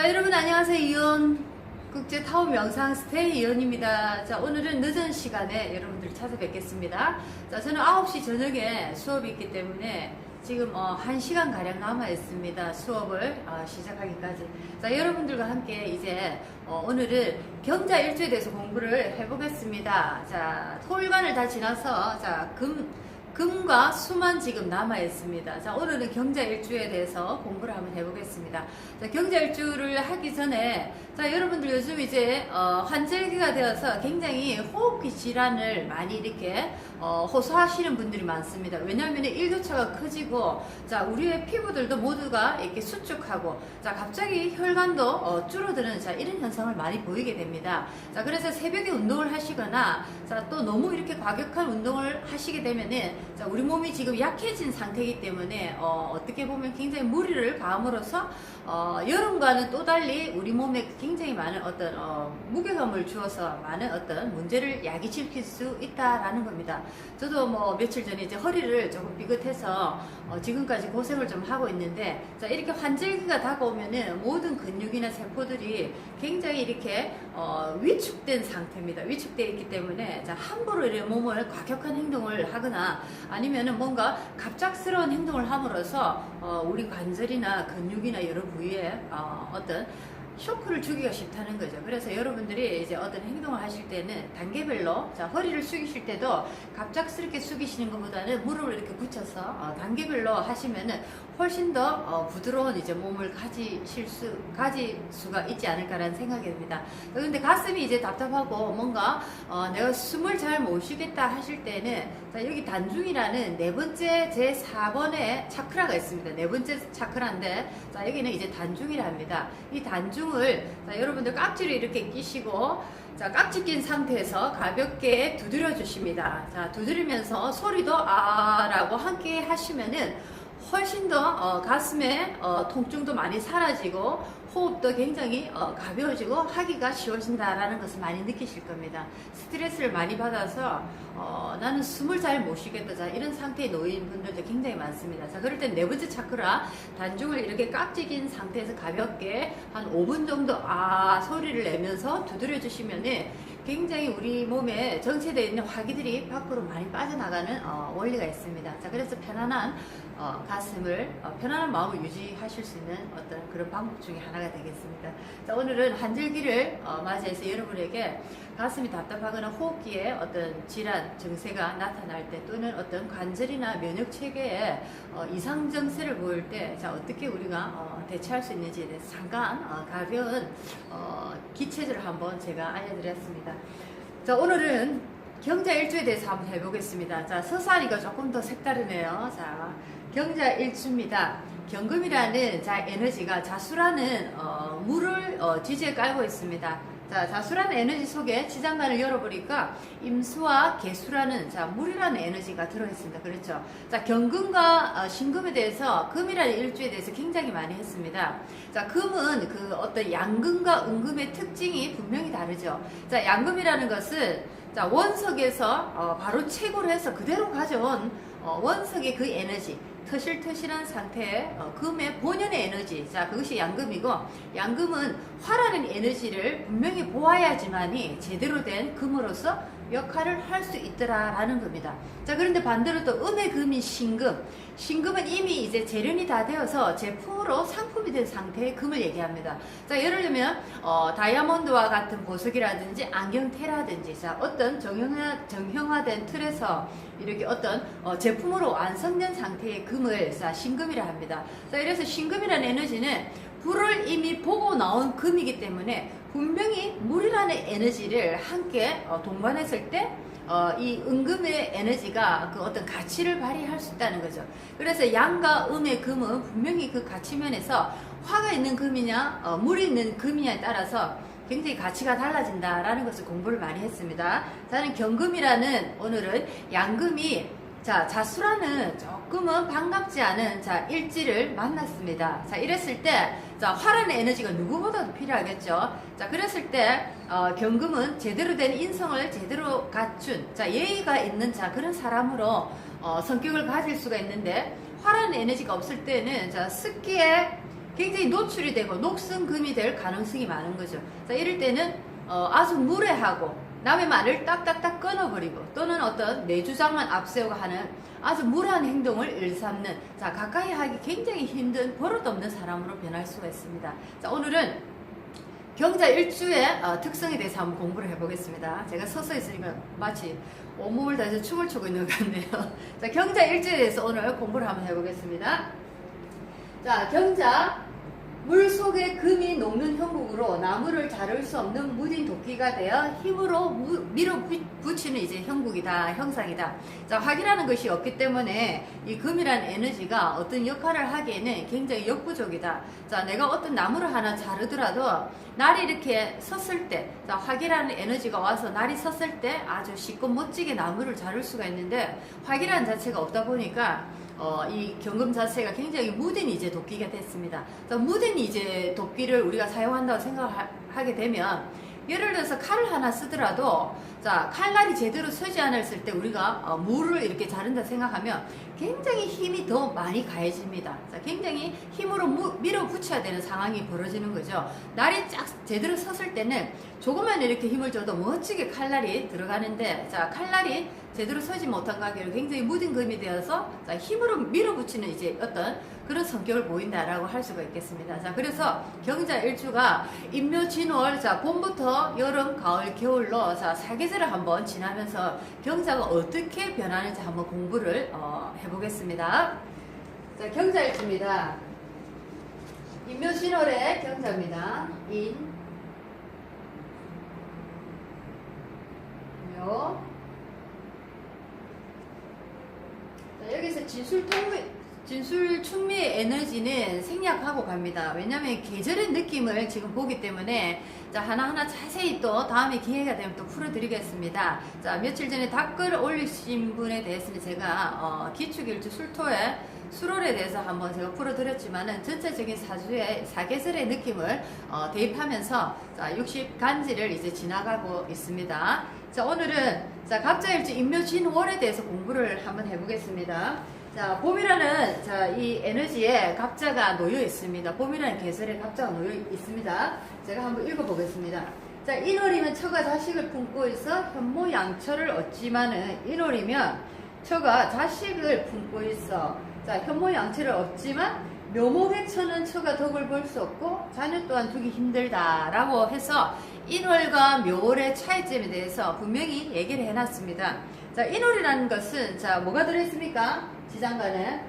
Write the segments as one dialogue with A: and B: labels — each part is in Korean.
A: 자 여러분 안녕하세요 이온 국제 타워 명상 스테이 이온입니다. 자 오늘은 늦은 시간에 여러분들 찾아뵙겠습니다. 자 저는 9시 저녁에 수업이 있기 때문에 지금 어, 1시간 가량 남아 있습니다. 수업을 어, 시작하기까지. 자 여러분들과 함께 이제 어, 오늘은 경자 일주에 대해서 공부를 해보겠습니다. 자 토일관을 다 지나서 자금 금과 수만 지금 남아 있습니다. 자, 오늘은 경자 일주에 대해서 공부를 한번 해보겠습니다. 자, 경자 일주를 하기 전에, 자, 여러분들 요즘 이제, 어, 환절기가 되어서 굉장히 호흡기 질환을 많이 이렇게, 어, 호소하시는 분들이 많습니다. 왜냐하면 일교차가 커지고, 자, 우리의 피부들도 모두가 이렇게 수축하고, 자, 갑자기 혈관도 어, 줄어드는, 자, 이런 현상을 많이 보이게 됩니다. 자, 그래서 새벽에 운동을 하시거나, 자, 또 너무 이렇게 과격한 운동을 하시게 되면은, 자, 우리 몸이 지금 약해진 상태이기 때문에 어, 어떻게 보면 굉장히 무리를 가함으로써 어, 여름과는 또 달리 우리 몸에 굉장히 많은 어떤 어, 무게감을 주어서 많은 어떤 문제를 야기시킬 수 있다라는 겁니다. 저도 뭐 며칠 전에 이제 허리를 조금 삐끗해서 어, 지금까지 고생을 좀 하고 있는데 자 이렇게 환절기가 다가오면은 모든 근육이나 세포들이 굉장히 이렇게 어, 위축된 상태입니다. 위축되어 있기 때문에 자 함부로 이렇게 몸을 과격한 행동을 하거나 아니면은 뭔가 갑작스러운 행동을 함으로써 어, 우리 관절이나 근육이나 여러 부위에 어, 어떤 쇼크를 주기가 쉽다는 거죠. 그래서 여러분들이 이제 어떤 행동을 하실 때는 단계별로 자 허리를 숙이실 때도 갑작스럽게 숙이시는 것보다는 무릎을 이렇게 붙여서 어, 단계별로 하시면은 훨씬 더 어, 부드러운 이제 몸을 가지실 수 가질 수가 있지 않을까라는 생각이 듭니다. 그런데 가슴이 이제 답답하고 뭔가 어, 내가 숨을 잘 못 쉬겠다 하실 때는 자 여기 단중이라는 네 번째 제 4번의 차크라가 있습니다. 네 번째 차크라인데 자 여기는 이제 단중이라 합니다. 이 단중 을 자 여러분들 깍지를 이렇게 끼시고 자 깍지 낀 상태에서 가볍게 두드려 주십니다. 자 두드리면서 소리도 아 라고 함께 하시면은 훨씬 더 어, 가슴에 어, 통증도 많이 사라지고 호흡도 굉장히 어, 가벼워지고 하기가 쉬워진다라는 것을 많이 느끼실 겁니다. 스트레스를 많이 받아서 어, 나는 숨을 잘 못 쉬겠다 자, 이런 상태에 놓인 분들도 굉장히 많습니다. 자 그럴 땐 네 번째 차크라 단중을 이렇게 깍지긴 상태에서 가볍게 한 5분 정도 아 소리를 내면서 두드려 주시면은 굉장히 우리 몸에 정체되어 있는 화기들이 밖으로 많이 빠져나가는 어, 원리가 있습니다. 자, 그래서 편안한 어, 가슴을 어, 편안한 마음을 유지하실 수 있는 어떤 그런 방법 중에 하나가 되겠습니다. 자, 오늘은 한절기를 어, 맞이해서 여러분에게 가슴이 답답하거나 호흡기에 어떤 질환 증세가 나타날 때 또는 어떤 관절이나 면역 체계에 어, 이상 증세를 보일 때 자, 어떻게 우리가 어, 대처할 수 있는지에 대해서 잠깐 어, 가벼운 어, 기체들을 한번 제가 알려드렸습니다. 자, 오늘은 경자 일주에 대해서 한번 해보겠습니다. 자, 서사리가 조금 더 색다르네요. 자, 경자 일주입니다. 경금이라는 자 에너지가 자수라는 어, 물을 어, 지지에 깔고 있습니다. 자, 자수라는 에너지 속에 지장간을 열어보니까 임수와 개수라는 자 물이라는 에너지가 들어있습니다. 그렇죠? 자, 경금과 어, 신금에 대해서 금이라는 일주에 대해서 굉장히 많이 했습니다. 자, 금은 그 어떤 양금과 은금의 특징이 분명히 다르죠. 자, 양금이라는 것은 자, 원석에서 어, 바로 채굴을 해서 그대로 가져온 어, 원석의 그 에너지, 터실터실한 상태의 어, 금의 본연의 에너지. 자, 그것이 양금이고, 양금은 화라는 에너지를 분명히 보아야지만이 제대로 된 금으로서 역할을 할 수 있더라라는 겁니다. 자, 그런데 반대로 또 음의 금인 신금. 신금은 이미 이제 재련이 다 되어서 제품으로 상품이 된 상태의 금을 얘기합니다. 자, 예를 들면, 어, 다이아몬드와 같은 보석이라든지 안경테라든지, 자, 어떤 정형화, 정형화된 틀에서 이렇게 어떤 어, 제품으로 완성된 상태의 금을 자, 신금이라 합니다. 자, 이래서 신금이라는 에너지는 불을 이미 보고 나온 금이기 때문에 분명히 물이라는 에너지를 함께 어, 동반했을 때 어, 이 은금의 에너지가 그 어떤 가치를 발휘할 수 있다는 거죠. 그래서 양과 음의 금은 분명히 그 가치 면에서 화가 있는 금이냐, 어, 물이 있는 금이냐에 따라서 굉장히 가치가 달라진다라는 것을 공부를 많이 했습니다. 저는 경금이라는 오늘은 양금이 자, 자수라는 조금은 반갑지 않은 자, 일지를 만났습니다. 자, 이랬을 때, 자, 화라는 에너지가 누구보다도 필요하겠죠. 자, 그랬을 때, 어, 경금은 제대로 된 인성을 제대로 갖춘, 자, 예의가 있는 자, 그런 사람으로, 어, 성격을 가질 수가 있는데, 화라는 에너지가 없을 때는, 자, 습기에 굉장히 노출이 되고 녹슨 금이 될 가능성이 많은 거죠. 자, 이럴 때는 어, 아주 무례하고 남의 말을 딱딱딱 끊어버리고 또는 어떤 내 주장만 앞세우고 하는 아주 무례한 행동을 일삼는 자 가까이 하기 굉장히 힘든 버릇없는 사람으로 변할 수가 있습니다. 자 오늘은 경자 일주의 어, 특성에 대해서 한번 공부를 해보겠습니다. 제가 서서 있으니까 마치 온몸을 다해서 춤을 추고 있는 것 같네요. 자 경자 일주에 대해서 오늘 공부를 한번 해보겠습니다. 자 경자 물 속에 금이 녹는 형국으로 나무를 자를 수 없는 무딘 도끼가 되어 힘으로 무- 밀어붙이는 이제 형국이다, 형상이다. 자, 확이라는 것이 없기 때문에 이 금이라는 에너지가 어떤 역할을 하기에는 굉장히 역부족이다. 자, 내가 어떤 나무를 하나 자르더라도 날이 이렇게 섰을 때, 자, 확이라는 에너지가 와서 날이 섰을 때 아주 쉽고 멋지게 나무를 자를 수가 있는데 확이라는 자체가 없다 보니까 어, 이 경금 자체가 굉장히 무딘 이제 도끼가 됐습니다. 자, 무딘 이제 도끼를 우리가 사용한다고 생각하게 되면 예를 들어서 칼을 하나 쓰더라도 자 칼날이 제대로 서지 않았을 때 우리가 어, 물을 이렇게 자른다 생각하면 굉장히 힘이 더 많이 가해집니다. 자, 굉장히 힘으로 무- 밀어붙여야 되는 상황이 벌어지는 거죠. 날이 쫙 제대로 섰을 때는 조금만 이렇게 힘을 줘도 멋지게 칼날이 들어가는데 자 칼날이 제대로 서지 못한 가게로 굉장히 무딘 금이 되어서 자, 힘으로 밀어붙이는 이제 어떤 그런 성격을 보인다라고 할 수가 있겠습니다. 자, 그래서 경자 일주가 인묘진월, 자, 봄부터 여름, 가을, 겨울로 자, 사계절을 한번 지나면서 경자가 어떻게 변하는지 한번 공부를 어, 해보 겠습니다. 자, 경자 일주입니다. 인묘진월의 경자입니다. 인, 묘, 자, 여기서 진술 통미, 진술 충미의 에너지는 생략하고 갑니다. 왜냐하면 계절의 느낌을 지금 보기 때문에 자 하나하나 자세히 또 다음에 기회가 되면 또 풀어드리겠습니다. 자 며칠 전에 댓글 올리신 분에 대해서는 제가 어, 기축일주 술토에 수월에 대해서 한번 제가 풀어드렸지만은 전체적인 사주의 사계절의 느낌을 어, 대입하면서 자 60간지를 이제 지나가고 있습니다. 자 오늘은 자 갑자일주 인묘진월에 대해서 공부를 한번 해보겠습니다. 자 봄이라는 자 이 에너지에 갑자가 놓여 있습니다. 봄이라는 계절에 갑자가 놓여 있습니다. 제가 한번 읽어보겠습니다. 자 1월이면 처가 자식을 품고 있어 현모 양처를 얻지만은 1월이면 처가 자식을 품고 있어 자 현모 양처를 얻지만 묘목의 처는 처가 덕을 볼 수 없고 자녀 또한 두기 힘들다라고 해서 1월과 묘월의 차이점에 대해서 분명히 얘기를 해놨습니다. 자, 1월이라는 것은 자 뭐가 들어있습니까? 지장간에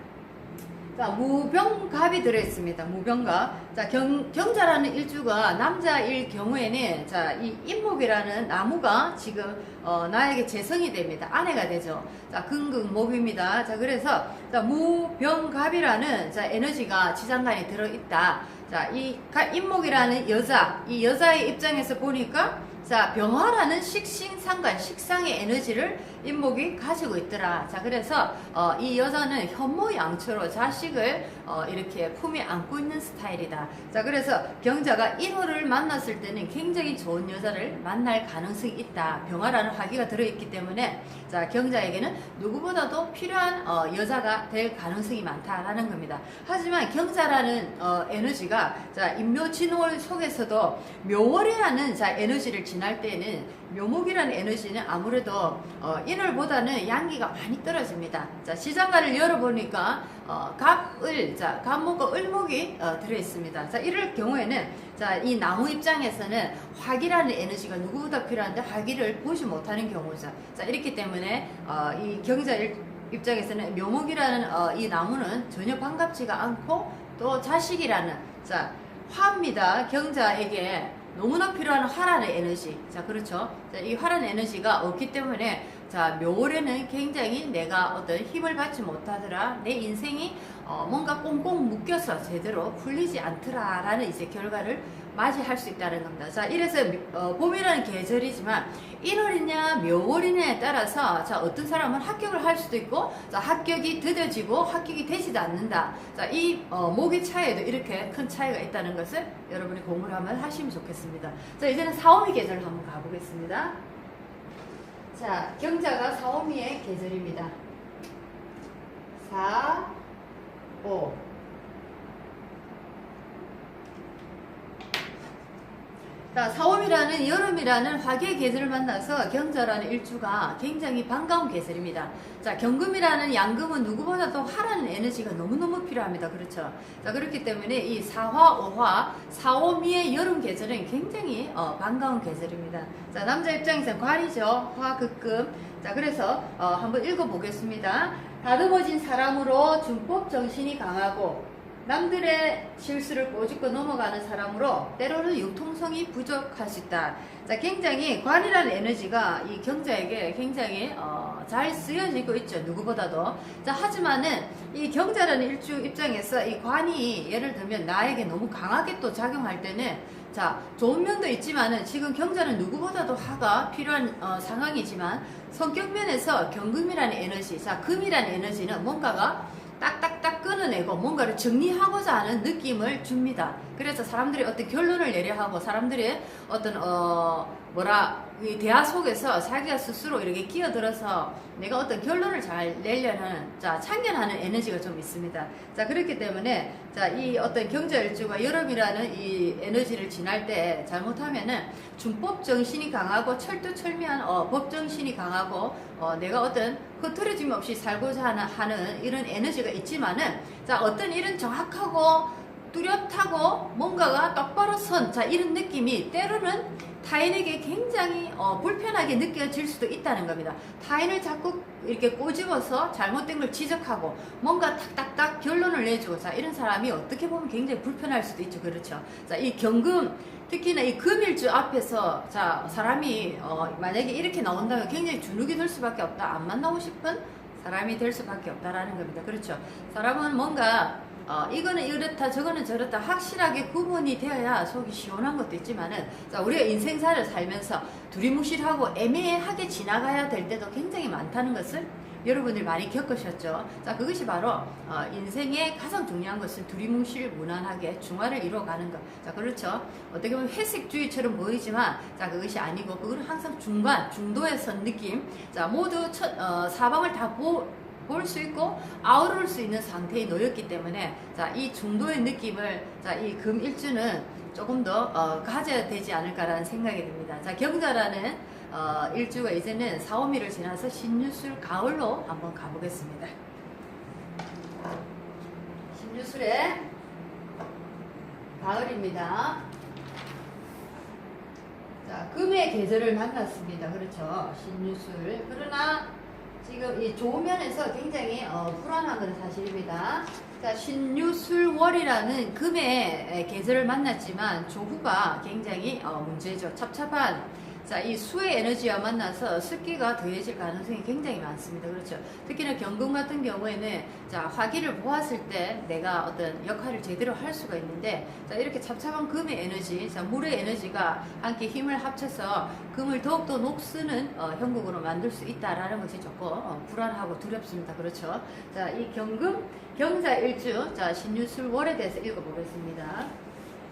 A: 자 무병갑이 들어있습니다. 무병갑. 자 경, 경자라는 일주가 남자일 경우에는 자이 인목이라는 나무가 지금 어, 나에게 재성이 됩니다. 아내가 되죠. 자 근극목입니다. 자 그래서 자 무병갑이라는 자 에너지가 지장간에 들어있다. 자이 인목이라는 여자 이 여자의 입장에서 보니까 자, 병화라는 식신상관, 식상의 에너지를 인목이 가지고 있더라. 자, 그래서 어, 이 여자는 현모양처로 자식을 어, 이렇게 품에 안고 있는 스타일이다. 자, 그래서 경자가 1호를 만났을 때는 굉장히 좋은 여자를 만날 가능성이 있다. 병화라는 화기가 들어있기 때문에 자, 경자에게는 누구보다도 필요한 어, 여자가 될 가능성이 많다라는 겁니다. 하지만 경자라는 어, 에너지가 자, 인묘진월 속에서도 묘월이라는 자, 에너지를 지날 때는 묘목이라는 에너지는 아무래도 어, 인월보다는 양기가 많이 떨어집니다. 자, 시장가를 열어보니까 어, 갑을, 자, 갑목과 을목이 어, 들어있습니다. 자, 이럴 경우에는 자, 이 나무 입장에서는 화기라는 에너지가 누구보다 필요한데 화기를 보지 못하는 경우죠. 자, 이렇기 때문에 어, 이 경자 일- 입장에서는 묘목이라는 어, 이 나무는 전혀 반갑지가 않고 또 자식이라는 자, 화입니다. 경자에게 너무나 필요한 화라는 에너지. 자, 그렇죠. 자, 이 화라는 에너지가 없기 때문에 자, 묘월에는 굉장히 내가 어떤 힘을 받지 못하더라. 내 인생이 어, 뭔가 꽁꽁 묶여서 제대로 풀리지 않더라라는 이제 결과를 맞이 할 수 있다는 겁니다. 자, 이래서 어, 봄이라는 계절이지만 1월이냐 묘월이냐에 따라서 자, 어떤 사람은 합격을 할 수도 있고 자, 합격이 더뎌지고 합격이 되지도 않는다. 자, 이 어, 목의 차이에도 이렇게 큰 차이가 있다는 것을 여러분이 공부를 한번 하시면 좋겠습니다. 자, 이제는 사오미 계절 한번 가보겠습니다. 자, 경자가 사오미의 계절입니다. 4, 5, 사옴이라는 여름이라는 화기의 계절을 만나서 경자라는 일주가 굉장히 반가운 계절입니다. 자, 경금이라는 양금은 누구보다도 화라는 에너지가 너무너무 필요합니다. 그렇죠? 자, 그렇기 때문에 이 사화, 오화, 사오미의 여름 계절은 굉장히 어, 반가운 계절입니다. 자, 남자 입장에서 관이죠. 화, 극금. 자, 그래서 어, 한번 읽어보겠습니다. 다듬어진 사람으로 준법 정신이 강하고 남들의 실수를 꼬집고 넘어가는 사람으로 때로는 융통성이 부족할 수 있다. 자, 굉장히 관이라는 에너지가 이 경자에게 굉장히 어, 잘 쓰여지고 있죠. 누구보다도. 자, 하지만은 이 경자라는 일주 입장에서 이 관이 예를 들면 나에게 너무 강하게 또 작용할 때는 자, 좋은 면도 있지만은 지금 경자는 누구보다도 화가 필요한 어, 상황이지만 성격 면에서 경금이라는 에너지, 자, 금이라는 에너지는 뭔가가 딱딱 딱 끊어내고 뭔가를 정리하고자 하는 느낌을 줍니다. 그래서 사람들이 어떤 결론을 내려 하고 사람들이 어떤 어 뭐라 이 대화 속에서 자기가 스스로 이렇게 끼어들어서 내가 어떤 결론을 잘 내려는 자 참견하는 에너지가 좀 있습니다. 자 그렇기 때문에 자이 어떤 경제일주가 여름이라는 이 에너지를 지날 때 잘못하면은 준법 정신이 강하고 철두철미한 어, 법 정신이 강하고 어, 내가 어떤 흐트러짐 없이 살고자 하는, 하는 이런 에너지가 있지만은 자 어떤 일은 정확하고 뚜렷하고 뭔가가 똑바로 선, 자, 이런 느낌이 때로는 타인에게 굉장히 어, 불편하게 느껴질 수도 있다는 겁니다. 타인을 자꾸 이렇게 꼬집어서 잘못된 걸 지적하고 뭔가 탁탁탁 결론을 내주고 자, 이런 사람이 어떻게 보면 굉장히 불편할 수도 있죠. 그렇죠. 자, 이 경금, 특히나 이 금일주 앞에서 자, 사람이 어, 만약에 이렇게 나온다면 굉장히 주눅이 들 수밖에 없다. 안 만나고 싶은 사람이 될 수밖에 없다라는 겁니다. 그렇죠. 사람은 뭔가 어, 이거는 이렇다 저거는 저렇다 확실하게 구분이 되어야 속이 시원한 것도 있지만은 자, 우리가 인생사를 살면서 두리뭉실하고 애매하게 지나가야 될 때도 굉장히 많다는 것을 여러분들이 많이 겪으셨죠. 자, 그것이 바로 어, 인생의 가장 중요한 것은 두리뭉실 무난하게 중화를 이루어가는 것. 자, 그렇죠. 어떻게 보면 회색주의처럼 보이지만 자, 그것이 아니고 그거는 항상 중간, 중도에 선 느낌. 자, 모두 첫, 어, 사방을 다 보, 볼 수 있고 아우를 수 있는 상태에 놓였기 때문에 자, 이 중도의 느낌을 자, 이 금일주는 조금 더 어, 가져야 되지 않을까라는 생각이 듭니다. 자, 경자라는 어, 일주가 이제는 사오미를 지나서 신유술 가을로 한번 가보겠습니다. 신유술의 가을입니다. 자, 금의 계절을 만났습니다. 그렇죠. 신유술. 그러나 지금 이 조면에서 굉장히 어, 불안한 건 사실입니다. 자, 신유술월이라는 금의 계절을 만났지만 조후가 굉장히 어, 문제죠. 찹찹한 자, 이 수의 에너지와 만나서 습기가 더해질 가능성이 굉장히 많습니다. 그렇죠. 특히나 경금 같은 경우에는 자, 화기를 보았을 때 내가 어떤 역할을 제대로 할 수가 있는데 자, 이렇게 찹찹한 금의 에너지, 자, 물의 에너지가 함께 힘을 합쳐서 금을 더욱더 녹쓰는 어, 형국으로 만들 수 있다라는 것이 조금 어, 불안하고 두렵습니다. 그렇죠. 자, 이 경금, 경자 일주, 자, 신유술 월에 대해서 읽어보겠습니다.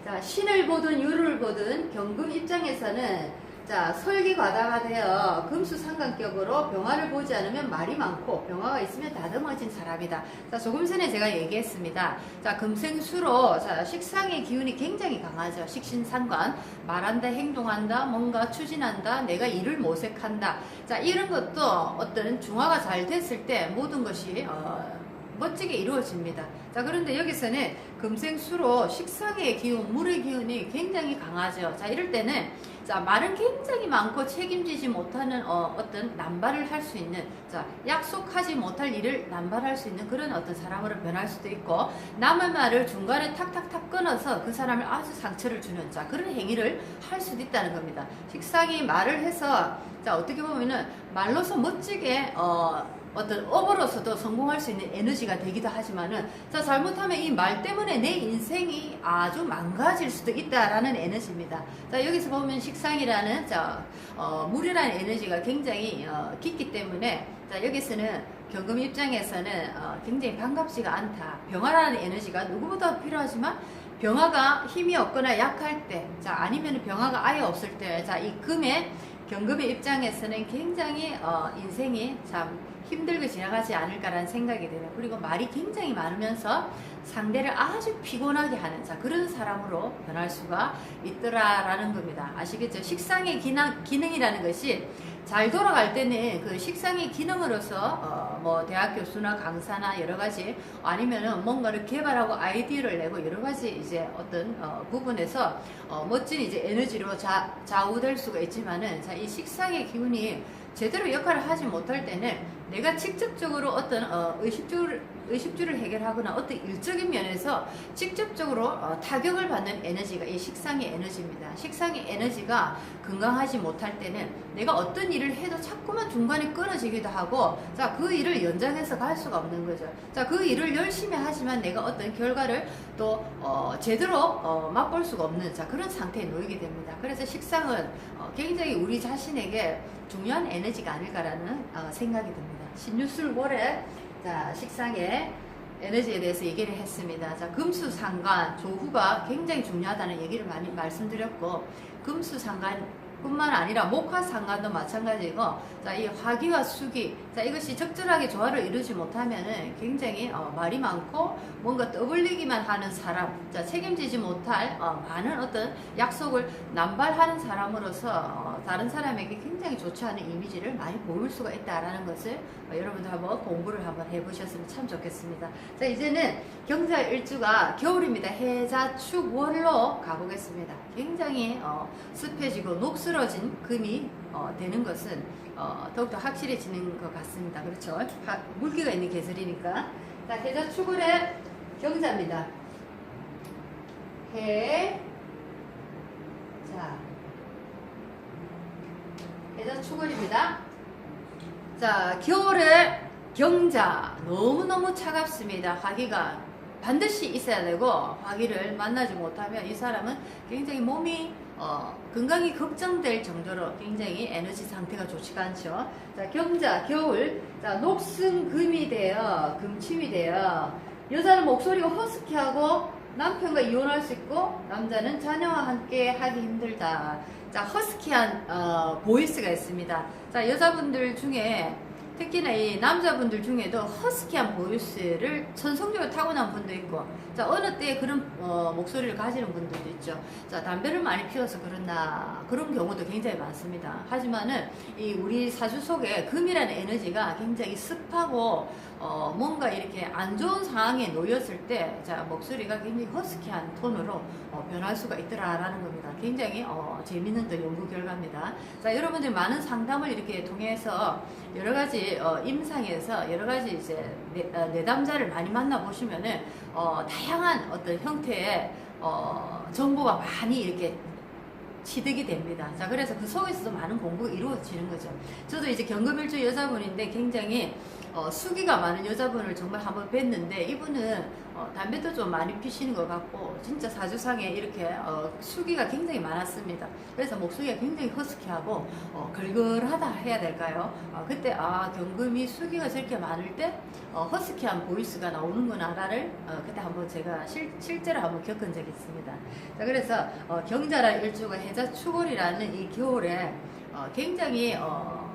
A: 자, 신을 보든 유를 보든 경금 입장에서는 자, 설기과다가 되어 금수 상관격으로 병화를 보지 않으면 말이 많고 병화가 있으면 다듬어진 사람이다. 자, 조금 전에 제가 얘기했습니다. 자, 금생수로 자, 식상의 기운이 굉장히 강하죠. 식신상관. 말한다, 행동한다, 뭔가 추진한다, 내가 일을 모색한다. 자, 이런 것도 어떤 중화가 잘 됐을 때 모든 것이 어, 멋지게 이루어집니다. 자, 그런데 여기서는 금생수로 식상의 기운, 물의 기운이 굉장히 강하죠. 자, 이럴 때는 자, 말은 굉장히 많고 책임지지 못하는 어, 어떤 남발을 할 수 있는 자, 약속하지 못할 일을 남발할 수 있는 그런 어떤 사람으로 변할 수도 있고 남의 말을 중간에 탁탁탁 끊어서 그 사람을 아주 상처를 주는 자, 그런 행위를 할 수도 있다는 겁니다. 식상이 말을 해서 자, 어떻게 보면은 말로서 멋지게 어 어떤 업으로서도 성공할 수 있는 에너지가 되기도 하지만은 자 잘못하면 이 말 때문에 내 인생이 아주 망가질 수도 있다라는 에너지입니다. 자 여기서 보면 식상이라는 자 어, 물이라는 에너지가 굉장히 어, 깊기 때문에 자 여기서는 경금 입장에서는 어, 굉장히 반갑지가 않다. 병화라는 에너지가 누구보다 필요하지만 병화가 힘이 없거나 약할 때, 자 아니면 병화가 아예 없을 때, 자 이 금의 경금의 입장에서는 굉장히 어, 인생이 참 힘들게 지나가지 않을까라는 생각이 드네요. 그리고 말이 굉장히 많으면서 상대를 아주 피곤하게 하는 자 그런 사람으로 변할 수가 있더라라는 겁니다. 아시겠죠? 식상의 기능, 기능이라는 것이 잘 돌아갈 때는 그 식상의 기능으로서 어, 뭐 대학 교수나 강사나 여러 가지 아니면은 뭔가를 개발하고 아이디어를 내고 여러 가지 이제 어떤 어, 부분에서 어, 멋진 이제 에너지로 자, 좌우될 수가 있지만은 자, 이 식상의 기운이 제대로 역할을 하지 못할 때는 내가 직접적으로 어떤 어, 의식주를 의식주를 해결하거나 어떤 일적인 면에서 직접적으로 어, 타격을 받는 에너지가 이 식상의 에너지입니다. 식상의 에너지가 건강하지 못할 때는 내가 어떤 일을 해도 자꾸만 중간에 끊어지기도 하고 자 그 일을 연장해서 갈 수가 없는 거죠. 자 그 일을 열심히 하지만 내가 어떤 결과를 또 어, 제대로 어, 맛볼 수가 없는 자 그런 상태에 놓이게 됩니다. 그래서 식상은 어, 굉장히 우리 자신에게 중요한 에너지가 아닐까라는 어, 생각이 듭니다. 신유술고래 자 식상의 에너지에 대해서 얘기를 했습니다. 자 금수상관 조후가 굉장히 중요하다는 얘기를 많이 말씀드렸고 금수상관 뿐만 아니라 목화상관도 마찬가지고 자 이 화기와 수기 자 이것이 적절하게 조화를 이루지 못하면은 굉장히 어, 말이 많고 뭔가 떠벌리기만 하는 사람 자 책임지지 못할 어, 많은 어떤 약속을 남발하는 사람으로서 어, 다른 사람에게 굉장히 좋지 않은 이미지를 많이 보일 수가 있다라는 것을 어, 여러분들 한번 공부를 한번 해보셨으면 참 좋겠습니다. 자 이제는 경자 일주가 겨울입니다. 해자 축 월로 가보겠습니다. 굉장히 어, 습해지고 녹슬 어진 금이 어, 되는 것은 어, 더욱더 확실해지는 것 같습니다. 그렇죠? 하- 물기가 있는 계절이니까. 자 해자 축월의 경자입니다. 해. 자. 해자 축월입니다. 자, 겨울에 경자 너무너무 차갑습니다. 화기가 반드시 있어야 되고 화기를 만나지 못하면 이 사람은 굉장히 몸이 어, 건강이 걱정될 정도로 굉장히 에너지 상태가 좋지가 않죠. 자, 경자 겨울 자, 녹슨 금이 되어 금침이 되어 여자는 목소리가 허스키하고 남편과 이혼할 수 있고 남자는 자녀와 함께 하기 힘들다. 자, 허스키한 어, 보이스가 있습니다. 자, 여자분들 중에 특히나 이 남자분들 중에도 허스키한 보이스를 천성적으로 타고난 분도 있고, 자, 어느 때에 그런 어, 목소리를 가지는 분들도 있죠. 자, 담배를 많이 피워서 그렇나, 그런 경우도 굉장히 많습니다. 하지만은 이 우리 사주 속에 금이라는 에너지가 굉장히 습하고, 어, 뭔가 이렇게 안 좋은 상황에 놓였을 때, 자, 목소리가 굉장히 허스키한 톤으로 어, 변할 수가 있더라라는 겁니다. 굉장히 어, 재밌는 또 연구 결과입니다. 자, 여러분들 많은 상담을 이렇게 통해서 여러 가지 어, 임상에서 여러 가지 이제 내, 어, 내담자를 많이 만나 보시면은 어, 다 양한 어떤 형태의 어, 정보가 많이 이렇게 취득이 됩니다. 자, 그래서 그 속에서도 많은 공부가 이루어지는 거죠. 저도 이제 경금일주 여자분인데 굉장히 어, 수기가 많은 여자분을 정말 한번 뵀는데 이분은 어, 담배도 좀 많이 피시는 것 같고 진짜 사주상에 이렇게 어, 수기가 굉장히 많았습니다. 그래서 목소리가 굉장히 허스키하고 어, 걸걸하다 해야 될까요? 어, 그때 아 경금이 수기가 저렇게 많을 때 어, 허스키한 보이스가 나오는구나를 어, 그때 한번 제가 실, 실제로 한번 겪은 적이 있습니다. 자 그래서 어, 경자라 일주가 해자 추골이라는 이 겨울에 어, 굉장히 어,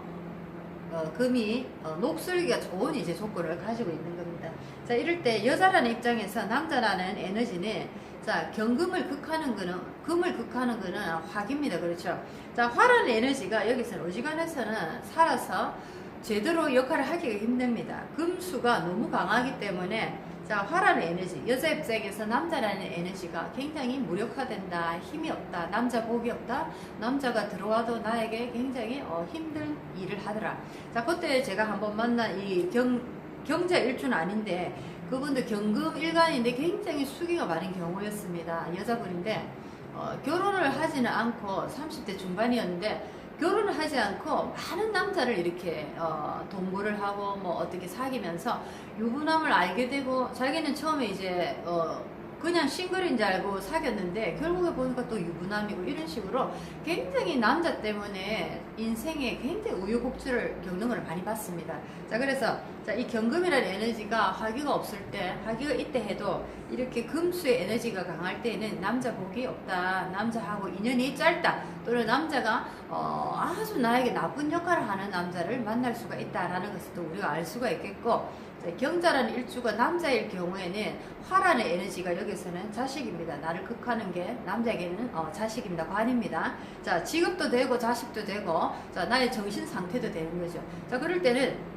A: 어, 금이 어, 녹슬기가 좋은 이제 조건을 가지고 있는 겁니다. 자 이럴 때 여자라는 입장에서 남자라는 에너지는 자 경금을 극하는 거는 금을 극하는 거는 화기입니다. 그렇죠? 자 화라는 에너지가 여기서는 어지간해서는 살아서 제대로 역할을 하기가 힘듭니다. 금수가 너무 강하기 때문에 자 화라는 에너지. 여자 입장에서 남자라는 에너지가 굉장히 무력화된다. 힘이 없다. 남자 복이 없다. 남자가 들어와도 나에게 굉장히 어, 힘든 일을 하더라. 자 그때 제가 한번 만난 이 경, 경자 일주는 아닌데 그분도 경금 일간인데 굉장히 수기가 많은 경우였습니다. 여자분인데 어, 결혼을 하지는 않고 30대 중반이었는데 결혼을 하지 않고 많은 남자를 이렇게 어, 동거를 하고 뭐 어떻게 사귀면서 유부남을 알게 되고 자기는 처음에 이제 어, 그냥 싱글인 줄 알고 사귀었는데 결국에 보니까 또 유부남이고 이런 식으로 굉장히 남자 때문에 인생에 굉장히 우유곡절을 겪는 걸 많이 봤습니다. 자 그래서 자, 이 경금이라는 에너지가 화기가 없을 때 화기가 있대 해도 이렇게 금수의 에너지가 강할 때는 남자 복이 없다. 남자하고 인연이 짧다. 또는 남자가 어, 아주 나에게 나쁜 역할을 하는 남자를 만날 수가 있다라는 것을 또 우리가 알 수가 있겠고 자, 경자라는 일주가 남자일 경우에는 화라는 에너지가 여기서는 자식입니다. 나를 극하는 게 남자에게는 어, 자식입니다. 관입니다. 자, 직업도 되고 자식도 되고 자, 나의 정신 상태도 되는 거죠. 자, 그럴 때는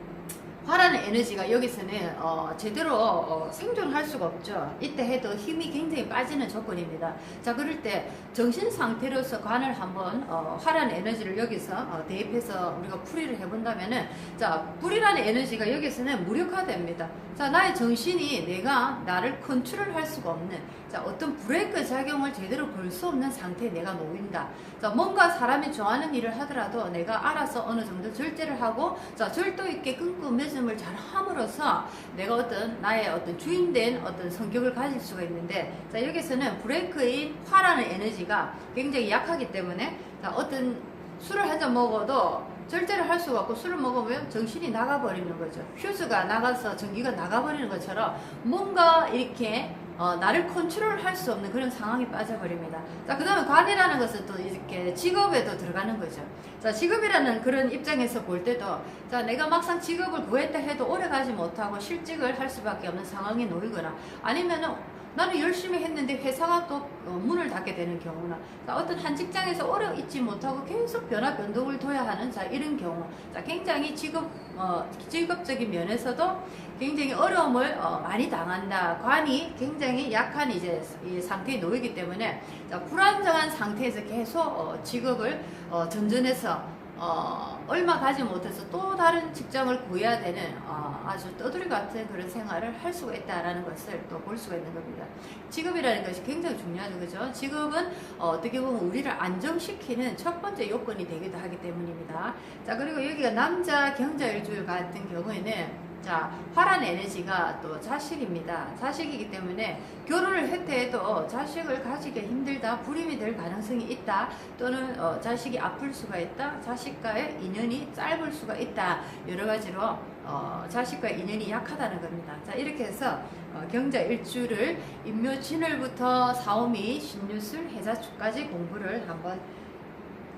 A: 화라는 에너지가 여기서는 어, 제대로 어, 생존할 수가 없죠. 이때 해도 힘이 굉장히 빠지는 조건입니다. 자, 그럴 때 정신 상태로서 관을 한번 어, 화라는 에너지를 여기서 어, 대입해서 우리가 풀이를 해본다면은 자, 불이라는 에너지가 여기서는 무력화됩니다. 자, 나의 정신이 내가 나를 컨트롤할 수가 없는 자, 어떤 브레이크 작용을 제대로 걸 수 없는 상태에 내가 놓인다. 자, 뭔가 사람이 좋아하는 일을 하더라도 내가 알아서 어느 정도 절제를 하고 자, 절도 있게 끈끈 매짐을 잘 함으로써 내가 어떤 나의 어떤 주인된 어떤 성격을 가질 수가 있는데 자, 여기서는 브레이크인 화라는 에너지가 굉장히 약하기 때문에 자, 어떤 술을 한 잔 먹어도 절제를 할 수가 없고 술을 먹으면 정신이 나가버리는 거죠. 휴즈가 나가서 전기가 나가버리는 것처럼 뭔가 이렇게 어, 나를 컨트롤 할 수 없는 그런 상황에 빠져버립니다. 자, 그 다음에 관이라는 것은 또 이렇게 직업에도 들어가는 거죠. 자, 직업이라는 그런 입장에서 볼 때도, 자, 내가 막상 직업을 구했다 해도 오래 가지 못하고 실직을 할 수밖에 없는 상황에 놓이거나, 아니면은 나는 열심히 했는데 회사가 또 어, 문을 닫게 되는 경우나 자, 어떤 한 직장에서 오래 있지 못하고 계속 변화 변동을 둬야 하는 자 이런 경우 자 굉장히 직업 어, 직업적인 면에서도 굉장히 어려움을 어, 많이 당한다 관이 굉장히 약한 이제 이 상태에 놓이기 때문에 자, 불안정한 상태에서 계속 어, 직업을 어, 전전해서 어, 얼마 가지 못해서 또 다른 직장을 구해야 되는 어, 아주 떠돌이 같은 그런 생활을 할 수가 있다라는 것을 또 볼 수가 있는 겁니다. 직업이라는 것이 굉장히 중요하죠, 그죠? 직업은 어, 떻게 보면 우리를 안정시키는 첫 번째 요건이 되기도 하기 때문입니다. 자, 그리고 여기가 남자 경자일주일 같은 경우에는 자, 화란 에너지가 또 자식입니다. 자식이기 때문에 결혼을 했대 해도 자식을 가지기 힘들다, 불임이 될 가능성이 있다, 또는 어, 자식이 아플 수가 있다, 자식과의 인연이 짧을 수가 있다, 여러 가지로 어, 자식과의 인연이 약하다는 겁니다. 자, 이렇게 해서 어, 경자 일주를 인묘진을부터 사오미, 신유술, 해자축까지 공부를 한번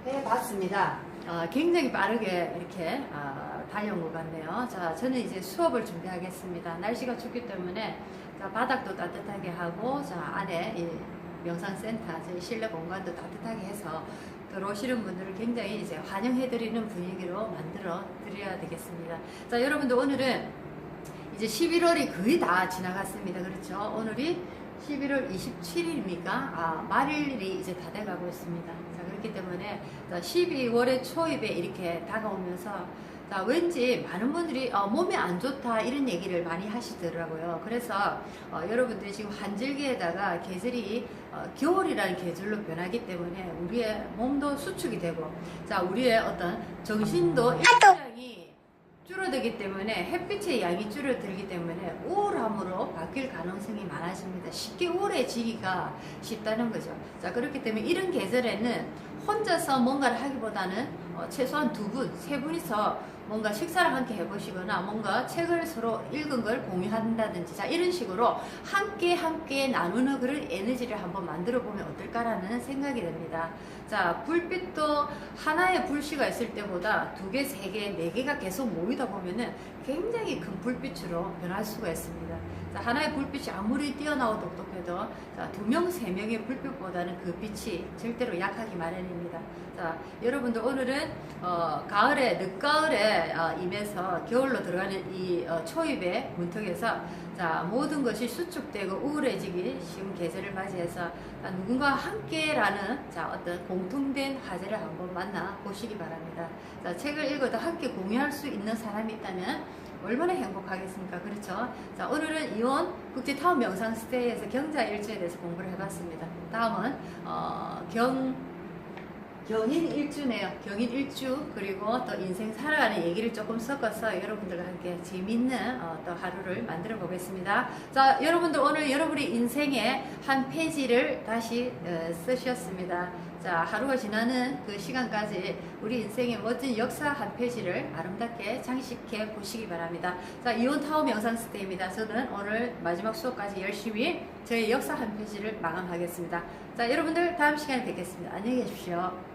A: 해봤습니다. 어, 굉장히 빠르게 이렇게 어, 달려온 것 같네요. 자, 저는 이제 수업을 준비하겠습니다. 날씨가 춥기 때문에 자, 바닥도 따뜻하게 하고 자, 안에 이 명상센터, 저희 실내 공간도 따뜻하게 해서 들어오시는 분들을 굉장히 이제 환영해드리는 분위기로 만들어 드려야 되겠습니다. 자, 여러분들 오늘은 이제 11월이 거의 다 지나갔습니다. 그렇죠? 오늘이 11월 27일입니까? 아, 말일이 이제 다 돼가고 있습니다. 자, 그렇기 때문에 12월의 초입에 이렇게 다가오면서 자, 왠지 많은 분들이 어, 몸이 안 좋다 이런 얘기를 많이 하시더라고요. 그래서 어, 여러분들이 지금 한절기에다가 계절이 어, 겨울이라는 계절로 변하기 때문에 우리의 몸도 수축이 되고 자 우리의 어떤 정신도 일상이 줄어들기 때문에 햇빛의 양이 줄어들기 때문에 우울함으로 바뀔 가능성이 많아집니다. 쉽게 우울해지기가 쉽다는 거죠. 자 그렇기 때문에 이런 계절에는 혼자서 뭔가를 하기보다는 어, 최소한 두 분, 세 분이서 뭔가 식사를 함께 해보시거나 뭔가 책을 서로 읽은 걸 공유한다든지 자 이런 식으로 함께 함께 나누는 그런 에너지를 한번 만들어 보면 어떨까라는 생각이 듭니다. 자 불빛도 하나의 불씨가 있을 때보다 두 개, 세 개, 네 개가 계속 모이다 보면은 굉장히 큰 불빛으로 변할 수가 있습니다. 자, 하나의 불빛이 아무리 뛰어나고 똑똑 해도 자, 두 명, 세 명의 불빛보다는 그 빛이 절대로 약하기 마련입니다. 자, 여러분들 오늘은 어, 가을에 늦가을에 어, 임해서 겨울로 들어가는 이 어, 초입의 문턱에서 자, 모든 것이 수축되고 우울해지기 쉬운 계절을 맞이해서 자, 누군가 함께라는 자, 어떤 공통된 화제를 한번 만나 보시기 바랍니다. 자, 책을 읽어도 함께 공유할 수 있는 사람이 있다면 얼마나 행복하겠습니까? 그렇죠? 자, 오늘은 이원 국제 타운 명상 스테이에서 경자 일주에 대해서 공부를 해봤습니다. 다음은, 어, 경, 경인 일주네요. 경인 일주 그리고 또 인생 살아가는 얘기를 조금 섞어서 여러분들과 함께 재밌는 어, 또 하루를 만들어 보겠습니다. 자, 여러분들 오늘 여러분의 인생의 한 페이지를 다시 어, 쓰셨습니다. 자, 하루가 지나는 그 시간까지 우리 인생의 멋진 역사 한 페이지를 아름답게 장식해 보시기 바랍니다. 자, 이온 타워 명상 스테이입니다. 저는 오늘 마지막 수업까지 열심히 저의 역사 한 페이지를 마감하겠습니다. 자, 여러분들 다음 시간에 뵙겠습니다. 안녕히 계십시오.